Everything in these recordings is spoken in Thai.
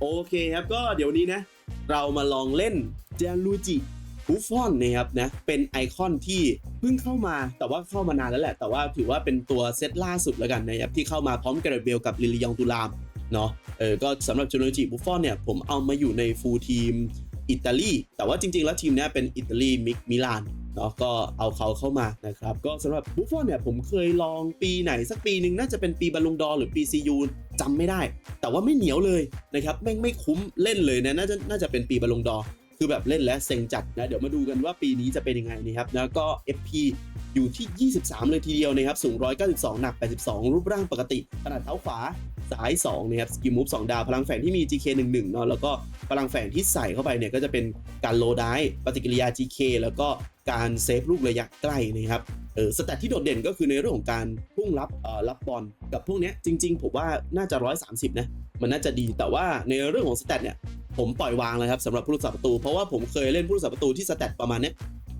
โอเคครับก็เดี๋ยวนี้นะ เรามาลองเล่นเจลูจิบุฟฟอนนะครับนะเป็นไอคอนที่เพิ่งเข้ามาแต่ว่าเข้ามานานแล้วแหละ แต่ว่าถือว่าเป็นตัวเซตล่าสุดแล้วกันนะครับที่เข้ามาพร้อมกับเรเบลกับลิลิยองตุลามเนาะเออก็สำหรับเจลูจิบุฟฟอนเนี่ยผมเอามาอยู่ในฟูลทีมอิตาลีแต่ว่าจริง ๆ แล้วทีมนี้เป็นอิตาลีมิกมิลานเนาะก็เอาเขาเข้ามานะครับ ก็สำหรับบุฟฟอนเนี่ยผมเคยลองปีไหนสักปีหนึ่งน่าจะเป็นปีบอลลงดอร์หรือปีซียู จำไม่ได้ แต่ว่าไม่เหนียวเลยนะครับแม่งไม่คุ้มเล่นเลยนะน่าจะน่าจะเป็นปีบอลงดอคือแบบเล่นแล้วเซ็งจัดนะเดี๋ยวมาดูกันว่าปีนี้จะเป็นยังไงนะครับแล้วก็ FP อยู่ที่ 23 เลยทีเดียวนะครับสูง 192 หนัก 82 รูปร่างปกติ ขนาดเท้าขวา สาย2นะครับสกิลมูฟ2ดาว พลังแฝงที่มี GK 11เนาะแล้วก็พลังแฝงที่ใส่เข้าไปเนี่ยก็จะเป็นการโลได้ปฏิกิริยา GK แล้วก็การเซฟลูกระยะใกล้นะครับเออสแตทที่โดดเด่นก็คือในเรื่องของการพุ่งรับเอ่อรับบอลกับพวกเนี้ยจริง ๆ ผมว่าน่าจะ 130 นะ มันน่าจะดีแต่ว่าในเรื่องของสแตทเนี่ยผมปล่อยวางเลยครับสำหรับผู้รักษาประตู เพราะว่าผมเคยเล่นผู้รักษาประตูที่สแตทประมาณเนี้ย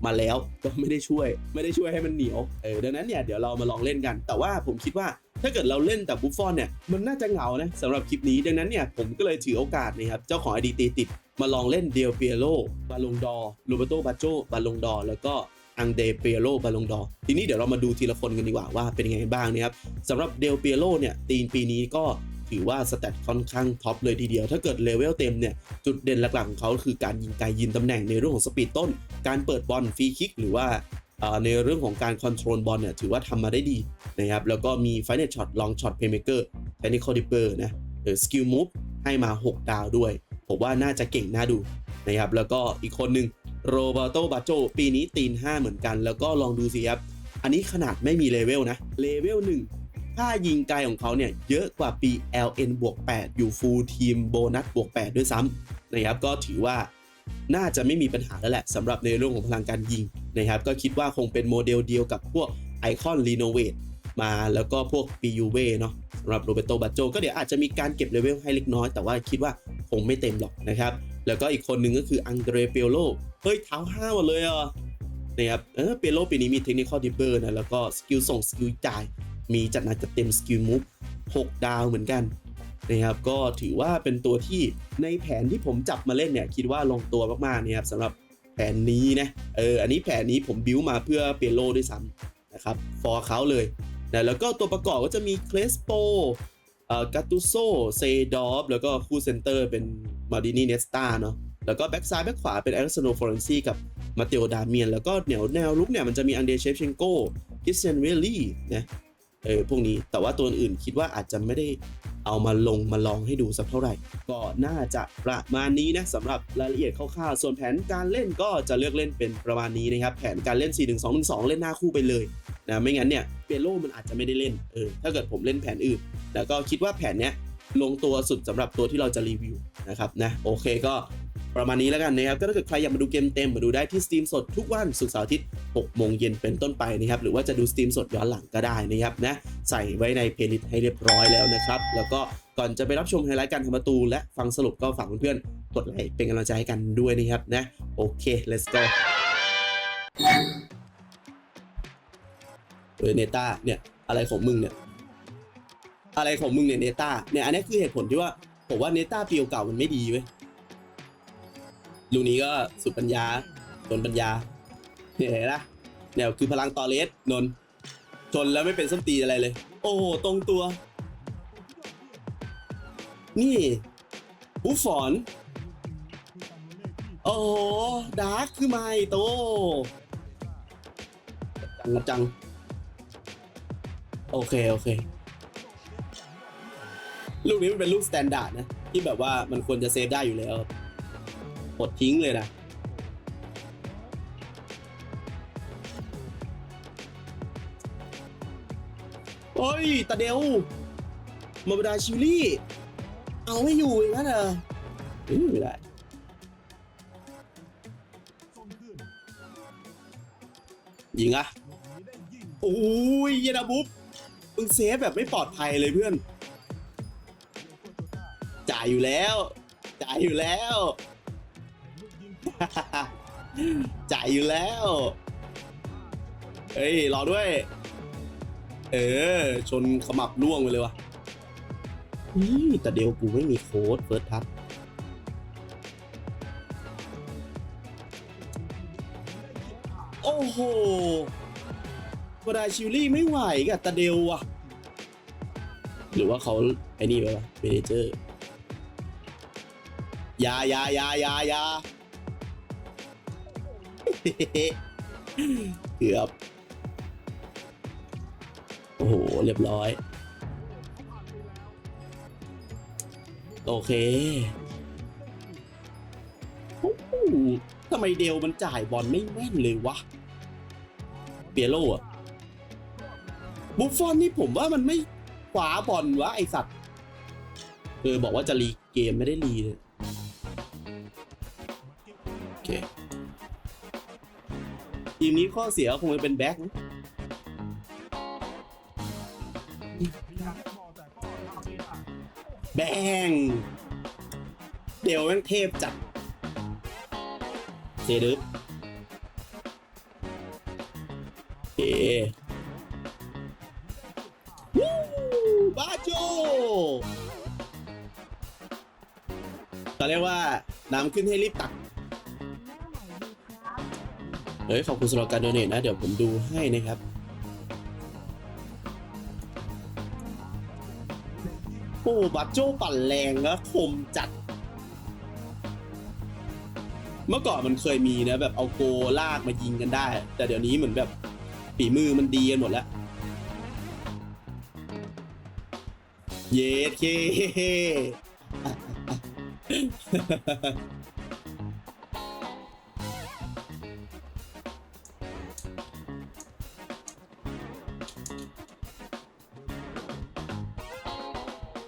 มาแล้วก็ไม่ได้ช่วย ไม่ได้ช่วยให้มันเหนียวเออดังนั้นเนี่ยเดี๋ยวเรามาลองเล่นกัน แต่ว่าผมคิดว่า ถ้าเกิดเราเล่นแต่บุฟฟอนเนี่ยมันน่าจะเหงานะสำหรับคลิปนี้ดังนั้นเนี่ยผมก็เลยถือโอกาสนะครับเจ้าของไอดีตีติดมาลองเล่นเดลเปียโลบาลงดอรูเบโตบาโจบาลงดอแล้วก็อังเดเปียโรบาลงดอร์ทีนี้เดี๋ยวเรามาดูทีละคนกันดีกว่าว่าเป็นยังไงบ้างนะครับสำหรับเดลเปียโรเนี่ยตีนปีนี้ก็ถือว่าสแตทค่อนข้างท็อปเลยทีเดียว ถ้าเกิดเลเวลเต็มเนี่ย จุดเด่นหลักๆของเขาคือการยิงไกลยิงตำแหน่งในเรื่องของสปีดต้น การเปิดบอลฟรีคิกหรือว่า ในเรื่องของการคอนโทรลบอลเนี่ยถือว่าทำมาได้ดีนะครับแล้วก็มีไฟเนตช็อตลองช็อตเพย์เมเกอร์เทคนิคอลดิเปอร์นะเออสกิลมูฟให้มา 6 ดาวด้วย ผมว่าน่าจะเก่งน่าดูนะครับแล้วก็อีกคนหนึ่งโรเบโตบาโจปีนี้ตีน 5 เหมือนกัน แล้วก็ลองดูสิครับ อันนี้ขนาดไม่มีเลเวลนะเลเวล1ค่ายิงไกลของเขาเนี่ยเยอะกว่าปี LN บวก8อยู่ฟูลทีมโบนัสบวก8ด้วยซ้ำนะครับก็ถือว่าน่าจะไม่มีปัญหาแล้วแหละสำหรับในเรื่องของพลังการยิง นะครับก็คิดว่าคงเป็นโมเดลเดียวกับพวกไอคอนรีโนเวทมาแล้วก็พวก PUV เนาะสำหรับโรเบโตบาโจก็เดี๋ยวอาจจะมีการเก็บเลเวลให้เล็กน้อย แต่ว่าคิดว่าคงไม่เต็มหรอกนะครับ แล้วก็อีกคนหนึ่งก็คืออังเดรเปียโลเฮ้ยเท้าห้าหมดเลยอะนะครับเออเปียโลปีนี้มีเทคนิคอลดิเบอร์นะแล้วก็สกิลส่งสกิลจ่าย มีจัดหนักจัดเต็มสกิลมูฟ6ดาวเหมือนกันนะครับก็ถือว่าเป็นตัวที่ในแผนที่ผมจับมาเล่นเนี่ยคิดว่าลงตัวมากๆนะครับสำหรับ ผนนี้นะเอออันนี้แผนนี้ผมบิวมาเพื่อเปียโลด้วยซ้ำนะครับฟอร์เขาเลยนะแล้วก็ตัวประกอบก็จะมีเคลสโปเอ่อกาตูโซเซดอฟแล้วก็คู่เซนเตอร์เป็นมาดินีเนสตาเนาะแล้วก็แบ็กซ้ายแบ็กขวาเป็นอล x ซโนฟอร์เรนซีกับมาเตโอดาเมียน แล้วก็แนวแนวลุกเนี่ยมันจะมีอันเดเชฟเชนโกคิสเซนเวลลี่นะเออพวกนี้แต่ว่าตัวอื่นคิดว่าอาจจะไม่ได้ เอามาลงมาลองให้ดูสักเท่าไหร่ ก็น่าจะประมาณนี้นะสำหรับรายละเอียดคร่าวๆส่วนแผนการเล่นก็จะเลือกเล่นเป็นประมาณนี้นะครับแผนการเล่น 4 1 2 1 2 เล่นหน้าคู่ไปเลยนะไม่งั้นเนี่ยเปียโลมันอาจจะไม่ได้เล่นเออถ้าเกิดผมเล่นแผนอื่น แล้วก็คิดว่าแผนเนี้ยลงตัวสุดสำหรับตัวที่เราจะรีวิวนะครับนะโอเคก็ ประมาณนี้แล้วกันนะครับก็ถ้าเกิดใครอยากมาดูเกมเต็มมาดูได้ที่สตรีมสดทุกวันศุกร์เสาร์อาทิตย์6โมงเย็นเป็นต้นไปนะครับหรือว่าจะดูสตรีมสดย้อนหลังก็ได้นะครับนะใส่ไว้ในเพลย์ลิสต์ให้เรียบร้อยแล้วนะครับแล้วก็ก่อนจะไปรับชมไฮไลท์การทำประตู และฟังสรุปก็ฝากเพื่อนๆกดไลค์เป็นกำลังใจให้กันด้วยนะครับนะโอเค let's go เออเนต้าเนี่ยอะไรของมึงเนี่ยอะไรของมึงเนี่ยเนต้าเนี่ยอันนี้คือเหตุผลที่ว่าผมว่าเนต้าปีเก่ามันไม่ดีเว้ย ลูกนี้ก็สุดปัญญาโดนปัญญาเนี่ยเห็นนะเนี่ยคือพลังตอเลสนนชนแล้วไม่เป็นส้นตีอะไรเลย โอ้โหตรงตัว นี่บุฟฟอน โอ้โหดาร์คคือไม่โตจังจัง โอเค โอเค ลูกนี้มันเป็นลูกสแตนดาร์ดนะ ที่แบบว่ามันควรจะเซฟได้อยู่แล้ว กดทิ้งเลยนะโอ้ยตาเดลมาบดาชิลลี่ เอาไม่อยู่อย่างนั้นเหรออือไม่ได้ยิงอะโอ้ยเยนาบุ๊บมึงเซฟแบบไม่ปลอดภัยเลยเพื่อน จ่ายอยู่แล้ว จ่ายอยู่แล้ว จ่ายอยู่แล้ว เฮ้ย รอด้วย เออ ชนขมับร่วงไปเลยวะนี่แต่เดียวกูไม่มีโค้ดเฟิร์สทับโอ้โหบราชิลลี่ไม่ไหวกับตาเดวอะหรือว่าเขาไอ้นี่ไปวะเบเนเจอร์ยายายายายา เกือบ โอ้โห เรียบร้อย โอเคโอ้โหทำไมเดลมันจ่ายบอลไม่แม่นเลยวะ เปียโลอะบุฟฟอนนี่ผมว่ามันไม่ขวาบอลวะไอสัตว์เออบอกว่าจะรีเกมไม่ได้รีเลย มนี้ข้อเสียคงจะเป็นแบ็คนะแบงเดี๋ยวแม่งเทพจัดเซดึบโอเควู้บาโจเขาเรียกว่าน้ำขึ้นให้รีบตัก เฮ้ยขอบคุณสำหรับการโดเนทนะ เดี๋ยวผมดูให้นะครับโอ้บัตโจ้ปั่นแรงแล้วคมจัด เมื่อก่อนมันเคยมีนะ แบบเอาโกลากมายิงกันได้ แต่เดี๋ยวนี้เหมือนแบบฝีมือมันดีกันหมดแล้ว เยสเค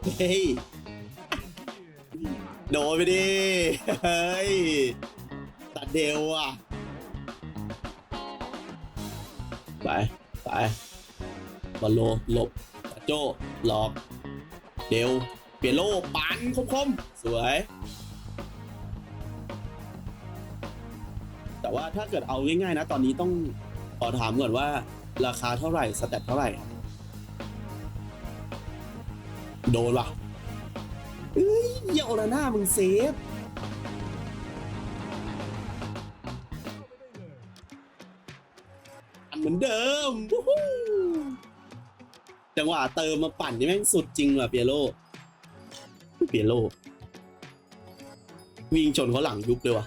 เฮ้ย โดนไปดิ เฮ้ย ตัดเดวอะ ไป ไปบอลโลหลบตัดโจหลอก เดวเปลี่ยนโลปันคมๆสวย แต่ว่าถ้าเกิดเอาง่ายๆนะ ตอนนี้ต้องขอถามก่อนว่าราคาเท่าไหร่สแตทเท่าไหร่ โดนว่ะเอ้ยเลยโอราน่ามึงเซฟอันเหมือนเดิมจังหวะเติมมาปั่นนี่แม่งสุดจริงว่ะเปียโลเปียโลวิ่งชนเขาหลังยุบเลยว่ะ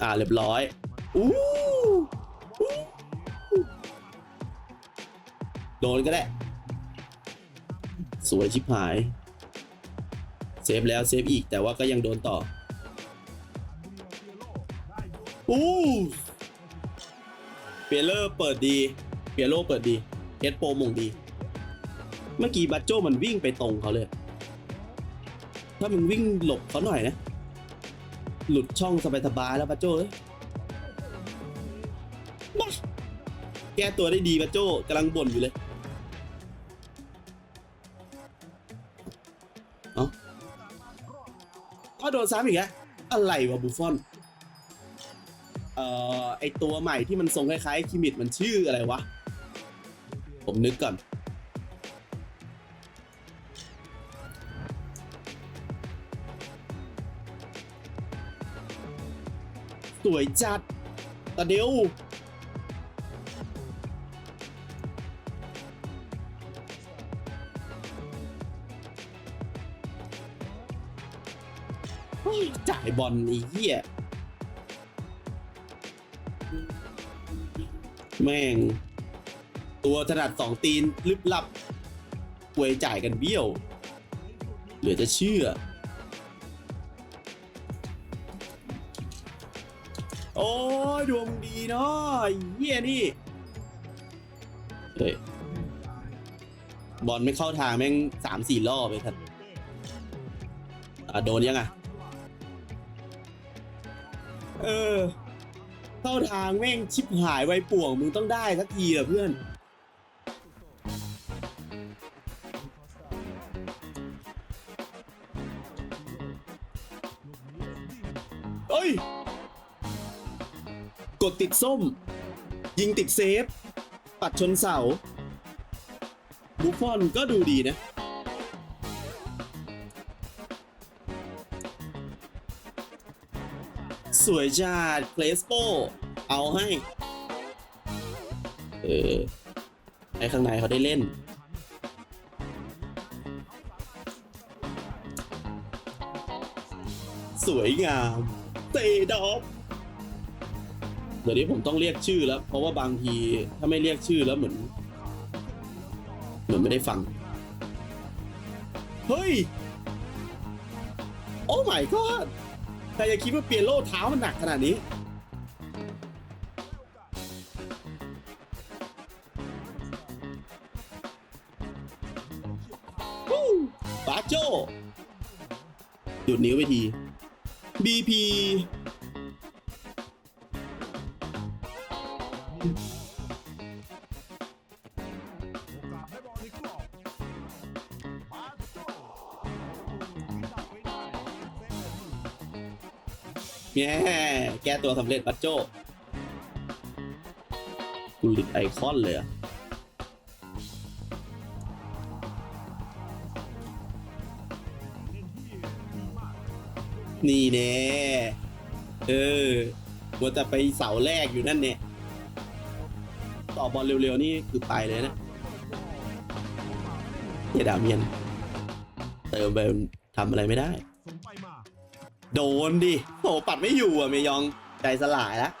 อ่าเรียบร้อยอู้ โดนก็ได้ สวยชิบหาย เซฟแล้วเซฟอีกแต่ว่าก็ยังโดนต่ออู้เปียเลอร์เปิดดีเปียโลเปิดดีเฮดโปมงดี เมื่อกี้บัตโจมันวิ่งไปตรงเขาเลย ถ้ามึงวิ่งหลบเขาหน่อยนะ หลุดช่องสบายๆแล้วบัตโจเอ้ยแก้ตัวได้ดีบัตโจกำลังบ่นอยู่เลย นซ้ำอีกแล้วอะไรวะบุฟฟอนเอ่อไอตัวใหม่ที่มันทรงคล้ายๆคิมิดมันชื่ออะไรวะ ผมนึกก่อน สวยจัดตะเดียว บอลไอ้เหี้ยแม่ง ตัวถนัดสองตีนลึบลับควยจ่ายกันเบี้ยว เหลือจะเชื่อ โอ้ยดวงดีเนาะเหี้ยนี่เฮ้ยบอลไม่เข้าทางแม่งสามสี่รอบเลยครับอะโดนยังอะ เออ เข้าทางแม่งชิบหายไวป่วง มึงต้องได้สักทีอะเพื่อน เอ้ย กดติดส้ม ยิงติดเซฟ ปัดชนเสาบุฟฟอนก็ดูดีนะ สวยจัดเคลสโปเอาให้ เออให้ข้างในเขาได้เล่น สวยงามเตดอฟเดี๋ยวนี้ผมต้องเรียกชื่อแล้ว เพราะว่าบางทีถ้าไม่เรียกชื่อแล้วเหมือน เหมือนไม่ได้ฟัง เฮ้ย โอ้ my god ใครจะคิดว่าเปียโลเท้ามันหนักขนาดนี้วู้บาโจหยุดนิ้วไปที BP แง่แก้ตัวสำเร็จบัตโจกูลิดไอคอนเลยอะนี่แน่เออมัวแต่ไปเสาแรกอยู่นั่นเนี่ย ต่อบอลเร็วๆ นี่คือไปเลยนะเยดาเมียน เติมไปทำอะไรไม่ได้ โดนดิโหปัดไม่อยู่อะเมยองใจสลายแล้ว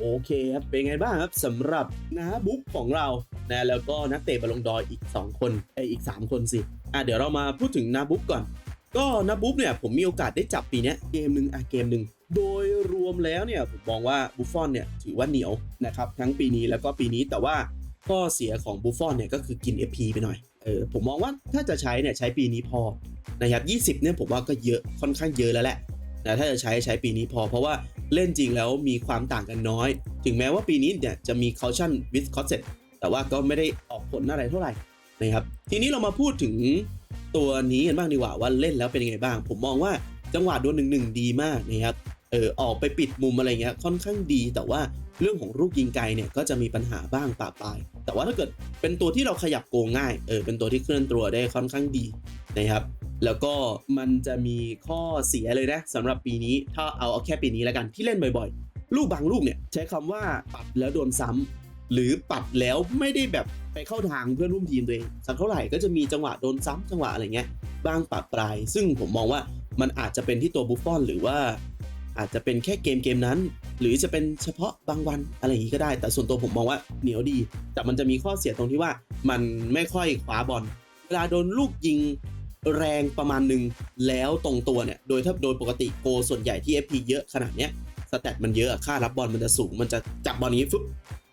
โอเคครับ เป็นไงบ้างครับสำหรับนาบุ๊กของเรานะแล้วก็นักเตะบอลลงดอยอีก 2 คนไออีก 3 คนสิอะเดี๋ยวเรามาพูดถึงนาบุ๊กก่อน ก็นาบุ๊กเนี่ยผมมีโอกาสได้จับปีนี้เกมหนึ่งอะเกมหนึ่งโดยรวมแล้วเนี่ยผมมองว่าบุฟฟอนเนี่ยถือว่าเหนียวนะครับทั้งปีนี้แล้วก็ปีนี้แต่ว่าข้อเสียของบุฟฟอนเนี่ยก็คือกิน FP ไปหน่อยเออผมมองว่าถ้าจะใช้เนี่ยใช้ปีนี้พอนะครับ20เนี่ยผมว่าก็เยอะค่อนข้างเยอะแล้วแหละนะถ้าจะใช้ใช้ปีนี้พอ เพราะว่าเล่นจริงแล้วมีความต่างกันน้อย ถึงแม้ว่าปีนี้เนี่ยจะมี caution with concept แต่ว่าก็ไม่ได้ออกผลอะไรเท่าไหร่ นะครับทีนี้เรามาพูดถึงตัวนี้กันบ้างดีกว่าว่าเล่นแล้วเป็นยังไงบ้าง ผมมองว่าจังหวะโดนหนึ่งหนึ่งดีมากนะครับเออออกไปปิดมุมอะไรเงี้ยค่อนข้างดีแต่ว่าเรื่องของลูกยิงไกลเนี่ยก็จะมีปัญหาบ้างปะปาย แต่ว่าถ้าเกิดเป็นตัวที่เราขยับโกงง่ายเออเป็นตัวที่เคลื่อนตัวได้ค่อนข้างดีนะครับ แล้วก็มันจะมีข้อเสียเลยนะสำหรับปีนี้ถ้าเอาเอาแค่ปีนี้แล้วกันที่เล่นบ่อยๆ ลูกบางลูกเนี่ยใช้คำว่าปัดแล้วโดนซ้ำ หรือปัดแล้วไม่ได้แบบไปเข้าทางเพื่อนร่วมทีมตัวเองสักเท่าไหร่ก็จะมีจังหวะโดนซ้ำจังหวะอะไรเงี้ยบ้างปะปลาย ซึ่งผมมองว่ามันอาจจะเป็นที่ตัวบุฟฟอนหรือว่า อาจจะเป็นแค่เกมเกมนั้น หรือจะเป็นเฉพาะบางวันอะไรอย่างนี้ก็ได้ แต่ส่วนตัวผมมองว่าเหนียวดี แต่มันจะมีข้อเสียตรงที่ว่ามันไม่ค่อยคว้าบอลเวลาโดนลูกยิงแรงประมาณหนึ่งแล้วตรงตัวเนี่ย โดยถ้าโดยปกติโกส่วนใหญ่ที่ FP เยอะขนาดเนี้ยสแตทมันเยอะค่ารับบอลมันจะสูง มันจะจับบอลนี้ฟึบ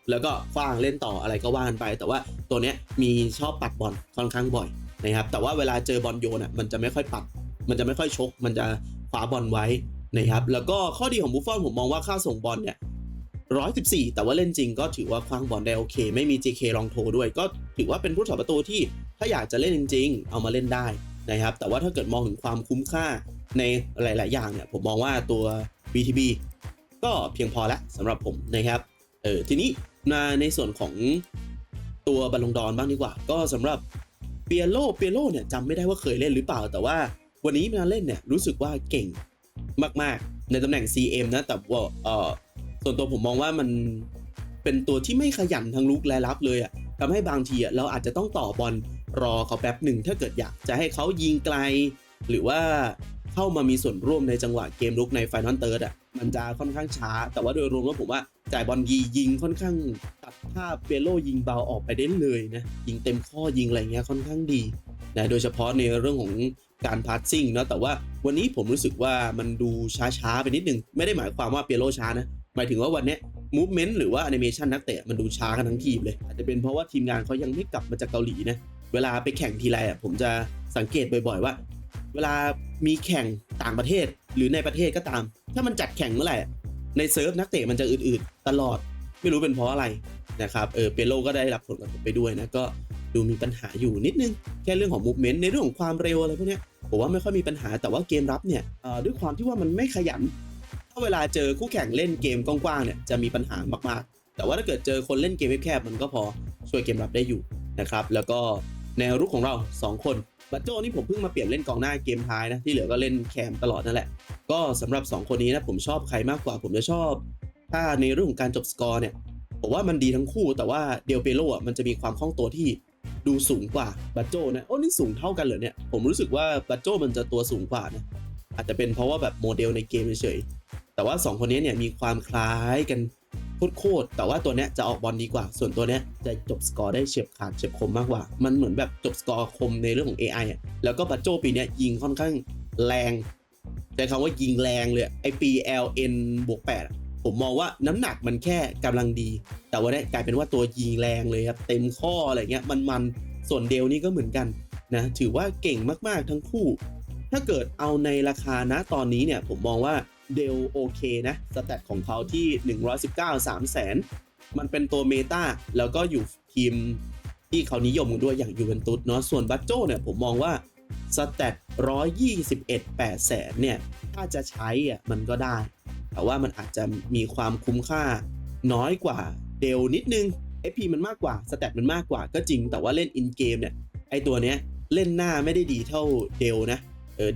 แล้วก็คว้างเล่นต่ออะไรก็ว่ากันไป แต่ว่าตัวเนี้ยมีชอบปัดบอลค่อนข้างบ่อยนะครับแต่ว่าเวลาเจอบอลโยนอะมันจะไม่ค่อยปัด มันจะไม่ค่อยชก มันจะคว้าบอลไว้นะครับแล้วก็ข้อดีของบุฟฟอนผมมองว่าค่าส่งบอลเนี่ยร้อยสิบสี่แต่ว่าเล่นจริงก็ถือว่าคว้างบอลได้โอเค ไม่มี JK ลองโทด้วย ก็ถือว่าเป็นผู้สาประตูที่ถ้าอยากจะเล่นจริง ๆ เอามาเล่นได้นะครับแต่ว่าถ้าเกิดมองถึงความคุ้มค่าในหลาย ๆ อย่างเนี่ยผมมองว่าตัว BTB ก็เพียงพอแล้วสำหรับผมนะครับเออทีนี้ มาในส่วนของตัวบอลลงดอนบ้างดีกว่า ก็สำหรับเปียโลเปียโลเนี่ยจำไม่ได้ว่าเคยเล่นหรือเปล่า แต่ว่าวันนี้มาเล่นเนี่ยรู้สึกว่าเก่งมากๆ ในตำแหน่ง CM นะ แต่ว่าเออส่วนตัวผมมองว่ามันเป็นตัวที่ไม่ขยันทั้งลุกและรับเลยอะ่ะทำให้บางทีอะเราอาจจะต้องต่อบอลรอเขาแป๊บหนึ่งถ้าเกิดอยากจะให้เขายิงไกล หรือว่า เข้ามามีส่วนร่วมในจังหวะเกมลุกในไฟนอลเติร์ดอะมันจะค่อนข้างช้า แต่ว่าโดยรวมแล้วผมว่าจ่ายบอลยียิงค่อนข้างตัดภาพเปโลยิงเบาออกไปได้เลยนะยิงเต็มข้อยิงอะไรเงี้ยค่อนข้างดีนะโดยเฉพาะในเรื่องของการพาสซิ่งเนาะแต่ว่าวันนี้ผมรู้สึกว่ามันดูช้าๆไปนิดนึง ไม่ได้หมายความว่าเปโลช้านะหมายถึงว่าวันนี้มูฟเมนต์หรือว่าแอนิเมชันนักเตะมันดูช้ากันทั้งทีมเลยอาจจะเป็นเพราะว่าทีมงานเขายังไม่กลับมาจากเกาหลีนะเวลาไปแข่งทีไรอะผมจะสังเกตบ่อยๆว่า เวลามีแข่งต่างประเทศหรือในประเทศก็ตาม ถ้ามันจัดแข่งเมื่อไหร่ในเซิร์ฟนักเตะมันจะอืดๆตลอดไม่รู้เป็นเพราะอะไรนะครับเออเปโลก็ได้รับผลกระทบไปด้วยนะก็ดูมีปัญหาอยู่นิดนึงแค่เรื่องของมูฟเมนต์ในเรื่องของความเร็วอะไรพวกนี้ผมว่าไม่ค่อยมีปัญหาแต่ว่าเกมรับเนี่ยอ่อด้วยความที่ว่ามันไม่ขยันถ้าเวลาเจอคู่แข่งเล่นเกมกว้างๆเนี่ยจะมีปัญหามากๆ แต่ว่าถ้าเกิดเจอคนเล่นเกมแคบๆมันก็พอช่วยเกมรับได้อยู่นะครับแล้วก็แนวรุกของเรา 2 คน บัตโจ้นี่ผมเพิ่งมาเปลี่ยนเล่นกองหน้าเกมท้ายนะ ที่เหลือก็เล่นแคมตลอดนั่นแหละ ก็สำหรับ 2 คนนี้นะผมชอบใครมากกว่า ผมจะชอบ ถ้าในเรื่องของการจบสกอร์เนี่ยผมว่ามันดีทั้งคู่แต่ว่าเดลเปโลอะมันจะมีความคล่องตัวที่ดูสูงกว่าบัตโจนะโอ้นี่สูงเท่ากันเหรอเนี่ยผมรู้สึกว่าบัตโจมันจะตัวสูงกว่านะอาจจะเป็นเพราะว่าแบบโมเดลในเกมเฉยๆแต่ว่า 2 คนนี้เนี่ยมีความคล้ายกัน โคตรแต่ว่าตัวเนี้ยจะออกบอลดีกว่า ส่วนตัวเนี้ยจะจบสกอร์ได้เฉียบขาดเฉียบคมมากกว่า มันเหมือนแบบจบสกอร์คมในเรื่องของ AI อะแล้วก็บัตโจปีเนี้ยยิงค่อนข้างแรงใช้คำว่ายิงแรงเลยไอ PLN บวก8อะผมมองว่าน้ำหนักมันแค่กำลังดี แต่ว่าเนี่ยกลายเป็นว่าตัวยิงแรงเลยครับเต็มข้ออะไรเงี้ยมันมันส่วนเดลนี่ก็เหมือนกันนะถือว่าเก่งมากๆทั้งคู่ ถ้าเกิดเอาในราคานะตอนนี้เนี่ยผมมองว่า เดลโอเคนะสแตทของเขาที่ 119 3แสนมันเป็นตัวเมตาแล้วก็อยู่ทีมที่เขานิยมกันด้วยอย่างยูเวนตุสเนาะส่วนบัตโจเนี่ยผมมองว่าสแตท121 8แสนเนี่ยถ้าจะใช้อะมันก็ได้ แต่ว่ามันอาจจะมีความคุ้มค่าน้อยกว่าเดลนิดนึง FP มันมากกว่าสแตทมันมากกว่าก็จริง แต่ว่าเล่นอินเกมเนี่ยไอตัวเนี้ยเล่นหน้าไม่ได้ดีเท่าเดลนะ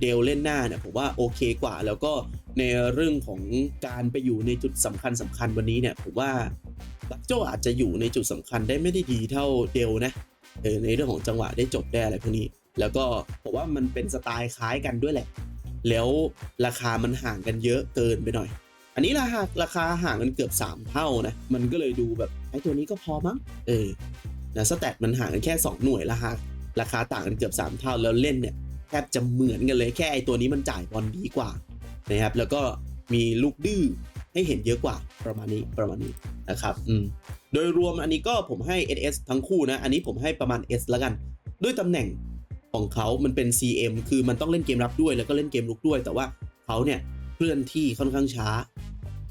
เดลเล่นหน้าเนี่ยผมว่าโอเคกว่า แล้วก็ในเรื่องของการไปอยู่ในจุดสำคัญสำคัญวันนี้เนี่ยผมว่าบักโจอาจจะอยู่ในจุดสำคัญได้ไม่ได้ดีเท่าเดลนะเออในเรื่องของจังหวะได้จบได้อะไรพวกนี้ แล้วก็ผมว่ามันเป็นสไตล์คล้ายกันด้วยแหละ แล้วราคามันห่างกันเยอะเกินไปหน่อย อันนี้ราคาราคาห่างกันเกือบ 3 เท่านะ มันก็เลยดูแบบไอ้ตัวนี้ก็พอมั้งเออนะสแตทมันห่างกันแค่ 2 หน่วยราคาราคาต่างกันเกือบ 3 เท่าแล้วเล่นเนี่ย แทบจะเหมือนกันเลยแค่ไอตัวนี้มันจ่ายบอลดีกว่านะครับ แล้วก็มีลูกดื้อให้เห็นเยอะกว่าประมาณนี้ประมาณนี้นะครับอืมโดยรวมอันนี้ก็ผมให้ SS ทั้งคู่นะ อันนี้ผมให้ประมาณ S แล้วกัน ด้วยตำแหน่งของเขามันเป็น CM คือมันต้องเล่นเกมรับด้วยแล้วก็เล่นเกมลุกด้วย แต่ว่าเขาเนี่ยเคลื่อนที่ค่อนข้างช้า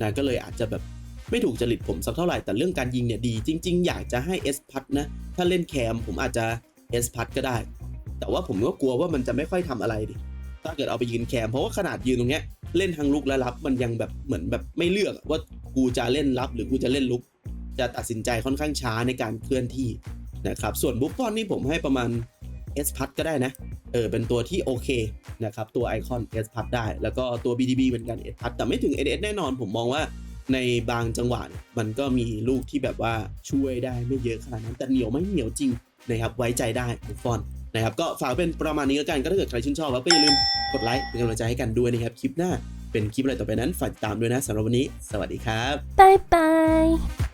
นะก็เลยอาจจะแบบไม่ถูกจริตผมสักเท่าไหร่ แต่เรื่องการยิงเนี่ยดี จริง ๆ อยากจะให้ S พัดนะ ถ้าเล่นแคมผมอาจจะ S พัดก็ได้ แต่ว่าผมก็กลัวว่ามันจะไม่ค่อยทำอะไรดิถ้าเกิดเอาไปยืนแคมเพราะว่าขนาดยืนตรงเนี้ยเล่นทั้งลุกและรับมันยังแบบเหมือนแบบไม่เลือกว่ากูจะเล่นรับหรือกูจะเล่นลุก จะตัดสินใจค่อนข้างช้าในการเคลื่อนที่นะครับส่วนบุฟฟอนนี่ผมให้ประมาณ S พัดก็ได้นะเออเป็นตัวที่โอเคนะครับตัวไอคอน S พัดได้ แล้วก็ตัว BDB เหมือนกัน S พัดแต่ไม่ถึง SS แน่นอนผมมองว่าในบางจังหวะมันก็มีลูกที่แบบว่าช่วยได้ไม่เยอะขนาดนั้นแต่เหนียวไม่เหนียวจริงนะครับไว้ใจได้บุฟฟอน นะครับก็ฝากเป็นประมาณนี้แล้วกันก็ถ้าเกิดใครชื่นชอบแล้วก็อย่าลืมกดไลค์เป็นกำลังใจให้กันด้วยนะครับคลิปหน้าเป็นคลิปอะไรต่อไปนั้นฝากติดตามด้วยนะสำหรับวันนี้ สวัสดีครับบ๊ายบาย。